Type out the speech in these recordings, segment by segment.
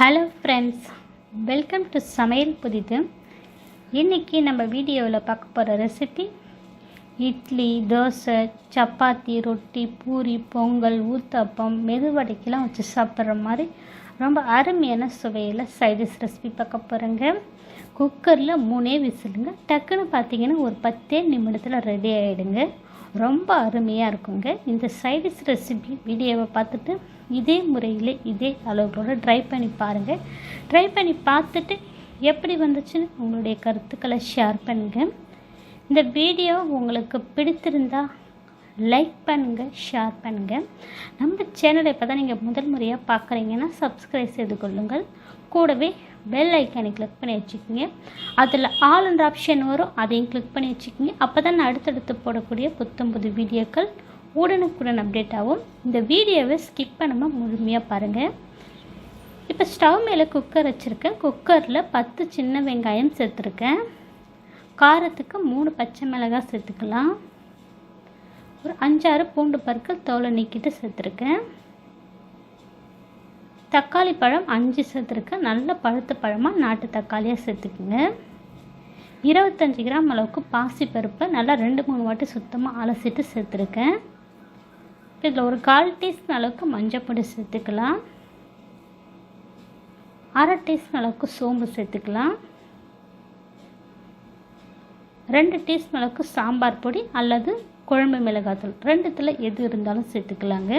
Hello friends welcome to சமையல் புதிது இன்றைக்கி நம்ம வீடியோவில் பார்க்க போகிற ரெசிபி இட்லி தோசை சப்பாத்தி ரொட்டி பூரி பொங்கல் ஊத்தப்பம் மெதுவடைக்கெல்லாம் வச்சு சாப்பிட்ற மாதிரி ரொம்ப அருமையான சுவையில் சைடிஷ் ரெசிபி பார்க்க போகிறேங்க குக்கரில் மூணே விசிலுங்க. டக்குன்னு பார்த்தீங்கன்னா ஒரு பத்தே நிமிடத்தில் ரெடி ஆகிடுங்க ரொம்ப அருமையாக இருக்குங்க. இந்த சைடிஷ் ரெசிபி வீடியோவை பார்த்துட்டு இதே முறையில் இதே அளவுகளோடு ட்ரை பண்ணி பாருங்கள் ட்ரை பண்ணி பார்த்துட்டு எப்படி வந்துச்சுன்னு உங்களுடைய கருத்துக்களை ஷேர் பண்ணுங்கள் இந்த வீடியோ உங்களுக்கு பிடித்திருந்தா லைக் பண்ணுங்கள் ஷேர் பண்ணுங்கள் நம்ம சேனலை இப்போ தான் நீங்கள் முதல் முறையாக பார்க்குறீங்கன்னா சப்ஸ்கிரைப் செய்து கொள்ளுங்கள். கூடவே பெல் ஐக்கானை கிளிக் பண்ணி வச்சுக்கோங்க. அதில் ஆல் அண்ட் ஆப்ஷன் வரும் அதையும் கிளிக் பண்ணி வச்சுக்கோங்க. அப்போ தான் அடுத்தடுத்து போடக்கூடிய புத்தம் புது வீடியோக்கள் உடனுக்குடன் அப்டேட் ஆகும். இந்த வீடியோவை ஸ்கிப் பண்ணாமல் முழுமையாக பாருங்கள் இப்போ ஸ்டவ் மேலே குக்கர் வச்சுருக்கேன். குக்கரில் பத்து சின்ன வெங்காயம் சேர்த்துருக்கேன். காரத்துக்கு மூணு பச்சை மிளகாய் சேர்த்துக்கலாம். ஒரு அஞ்சாறு பூண்டு பற்கள் தோலை நீக்கிட்டு சேர்த்துருக்கேன். தக்காளி பழம் அஞ்சு சேர்த்துருக்கேன் நல்ல பழுத்த பழமாக நாட்டு தக்காளியாக சேர்த்துக்குங்க. இருபத்தஞ்சி கிராம் அளவுக்கு பாசி பருப்பை நல்லா ரெண்டு மூணு வாட்டி சுத்தமாக அலசிட்டு சேர்த்துருக்கேன் இதில் ஒரு கால் டீஸ்பூன் அளவுக்கு மஞ்சள் பொடி சேர்த்துக்கலாம். அரை டீஸ்பூன் அளவுக்கு சோம்பு சேர்த்துக்கலாம். ரெண்டு டீஸ்பூன் அளவுக்கு சாம்பார் பொடி அல்லது குழம்பு மிளகாத்தூள். ரெண்டுத்தில் எது இருந்தாலும் சேர்த்துக்கலாங்க.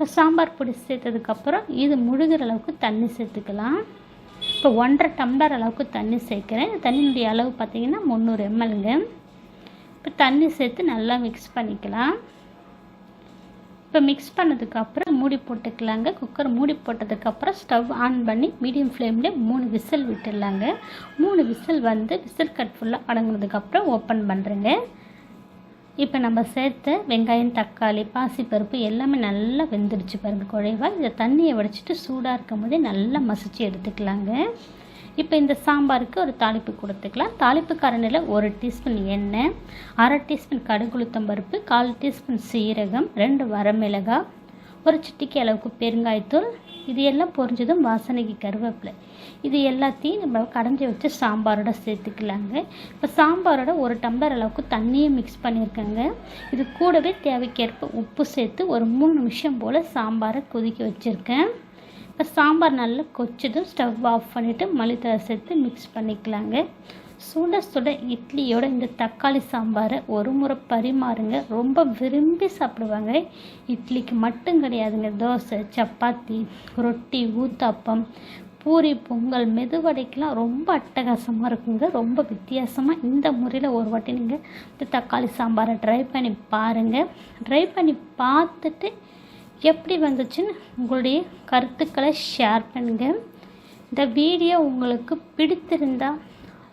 இப்போ சாம்பார் பொடி சேர்த்ததுக்கப்புறம் இது முழுகிற அளவுக்கு தண்ணி சேர்த்துக்கலாம். இப்போ ஒன்றரை டம்ளர் அளவுக்கு தண்ணி சேர்க்குறேன். தண்ணியினுடைய அளவு பார்த்திங்கன்னா முந்நூறு எம்எல்ங்க. இப்போ தண்ணி சேர்த்து நல்லா மிக்ஸ் பண்ணிக்கலாம். இப்போ மிக்ஸ் பண்ணதுக்கப்புறம் மூடி போட்டுக்கலாங்க. குக்கர் மூடி போட்டதுக்கப்புறம் ஸ்டவ் ஆன் பண்ணி மீடியம் ஃப்ளேமில் மூணு விசில் விட்டுடலாங்க. மூணு விசில் வந்து விசில் கட் ஃபுல்லாக அடங்கினதுக்கப்புறம் ஓப்பன் பண்ணுறேங்க இப்போ நம்ம சேர்த்த வெங்காயம் தக்காளி பாசிப்பருப்பு எல்லாமே நல்லா வெந்துடுச்சு பாருங்க குழைவாக இதை தண்ணியை வடிச்சிட்டு சூடாக இருக்கும் போதே நல்லா மசிச்சு எடுத்துக்கலாங்க. இப்போ இந்த சாம்பாருக்கு ஒரு தாளிப்பு கொடுத்துக்கலாம். தாளிப்பு காரணியில் ஒரு டீஸ்பூன் எண்ணெய் அரை டீஸ்பூன் கடுகுளுத்தம் பருப்பு கால் டீஸ்பூன் சீரகம் ரெண்டு வரமிளகாய் ஒரு சிட்டிக்கு அளவுக்கு பெருங்காயத்தூள் இது எல்லாம் பொரிஞ்சதும் வாசனைக்கு கருவேப்பிலை. இது எல்லாத்தையும் நம்ம கடைஞ்சி வச்சு சாம்பாரோட சேர்த்துக்கலாங்க. இப்போ சாம்பாரோட ஒரு டம்ளர் அளவுக்கு தண்ணியை மிக்ஸ் பண்ணியிருக்கேங்க. இது கூடவே தேவைக்கேற்ப உப்பு சேர்த்து ஒரு மூணு நிமிஷம் போல் சாம்பாரை கொதிக்க வச்சுருக்கேன். இப்போ சாம்பார் நல்லா கொச்சதும் ஸ்டவ் ஆஃப் பண்ணிவிட்டு மல்லித்தலை சேர்த்து மிக்ஸ் பண்ணிக்கலாங்க. சுட சுட இட்லியோட இந்த தக்காளி சாம்பாரை ஒரு முறை பரிமாறுங்க. ரொம்ப விரும்பி சாப்பிடுவாங்க. இட்லிக்கு மட்டும் கிடையாதுங்க. தோசை சப்பாத்தி ரொட்டி ஊத்தாப்பம் பூரி பொங்கல் மெதுவடைக்கெலாம் ரொம்ப அட்டகாசமாக இருக்குங்க. ரொம்ப வித்தியாசமாக இந்த முறையில் ஒரு வாட்டி நீங்கள் இந்த தக்காளி சாம்பாரை ட்ரை பண்ணி பாருங்கள் ட்ரை பண்ணி பார்த்துட்டு எப்படி வந்துச்சுன்னு உங்களுடைய கருத்துக்களை ஷேர் பண்ணுங்கள் இந்த வீடியோ உங்களுக்கு பிடித்திருந்தால்